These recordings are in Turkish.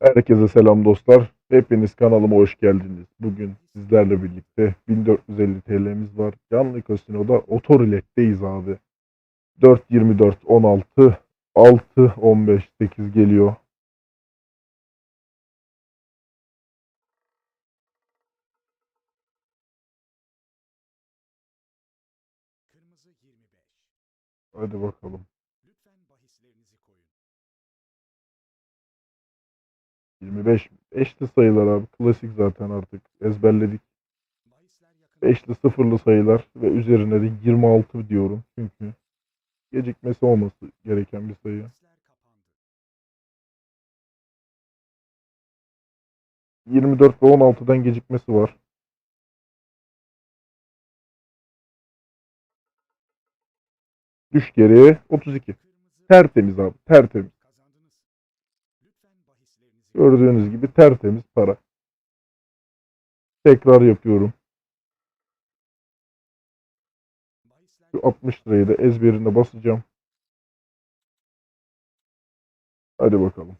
Herkese selam dostlar. Hepiniz kanalıma hoş geldiniz. Bugün sizlerle birlikte 1450 TL'miz var. Canlı Casino'da Otorilet'teyiz abi. 4 24 16 6 15 8 geliyor. Kırmızı 25. Hadi bakalım. 25 eşli sayılar abi. Klasik zaten artık ezberledik. Beşli sıfırlı sayılar ve üzerine de 26 diyorum. Çünkü gecikmesi olması gereken bir sayı. Bahisler kapandı. 24 ve 16'dan gecikmesi var. Düş geriye 32. Kırmızı Tertemiz abi tertemiz. Gördüğünüz gibi tertemiz para. Tekrar yapıyorum. Şu 60 lirayı da ezberine basacağım. Hadi bakalım.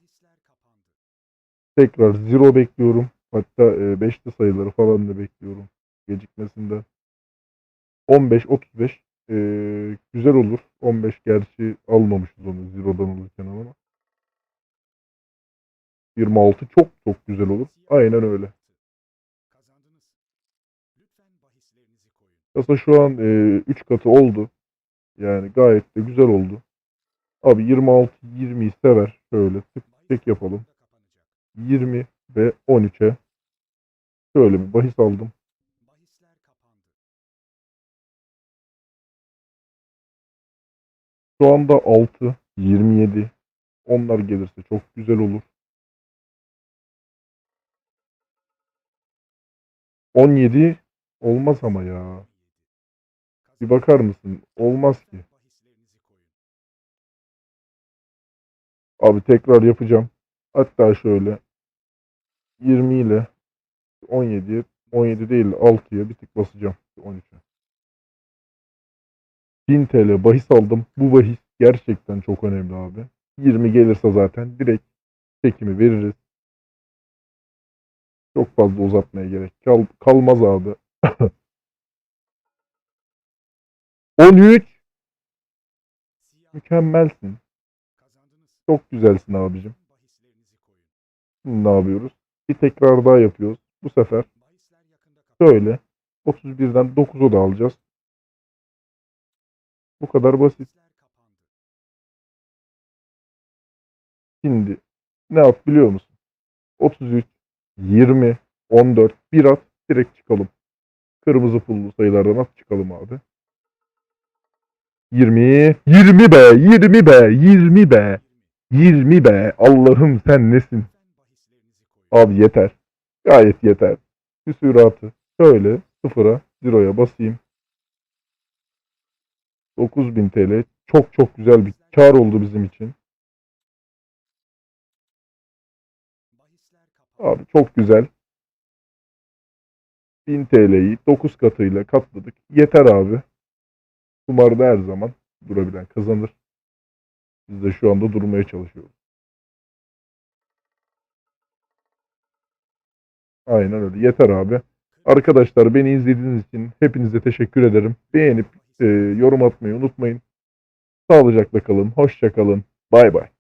Tekrar zero bekliyorum. Hatta e, beşli sayıları falan da bekliyorum. Gecikmesinden. 15 35 e, güzel olur. 15 gerçi almamışız onu zero'dan alırken ama. 26 çok çok güzel olur. Aynen öyle. Kasa şu an 3 katı oldu. Yani gayet de güzel oldu. Abi 26 20'yi sever. Şöyle tık tek yapalım. yakında kapanacak. 20 ve 13'e şöyle bir bahis aldım. Şu anda 6, 27. Onlar gelirse çok güzel olur. 17 olmaz ama ya. Bir bakar mısın? Olmaz ki. Abi tekrar yapacağım. Hatta şöyle 20 ile 17'ye 17 değil 6'ya bir tık basacağım 13'e. 1000 TL bahis aldım. Bu bahis gerçekten çok önemli abi. 20 gelirse zaten direkt çekimi veririz. Çok fazla uzatmaya gerek kal kalmaz abi. 13 Siyah mükemmelsin. Çok güzelsin abicim. Şimdi ne yapıyoruz? Bir tekrar daha yapıyoruz. Bu sefer şöyle 31'den 9'u da alacağız. Bu kadar basit. Şimdi ne yap biliyor musun? 33, 20, 14, bir at direkt çıkalım. Kırmızı pullu sayılardan at çıkalım abi. 20, 20 be, 20 be, 20 be, 20 be. Allah'ım sen nesin? Abi yeter. Gayet yeter. Küsuratı şöyle sıfıra, zeroya basayım. 9000 TL. Çok çok güzel bir kar oldu bizim için. Abi çok güzel. 1000 TL'yi 9 katıyla katladık. Yeter abi. Kumarda her zaman durabilen kazanır. Biz de şu anda durmaya çalışıyoruz. Aynen öyle. Yeter abi. Arkadaşlar beni izlediğiniz için hepinize teşekkür ederim. Beğenip e, yorum atmayı unutmayın. Sağlıcakla kalın. Hoşça kalın. Bay bay.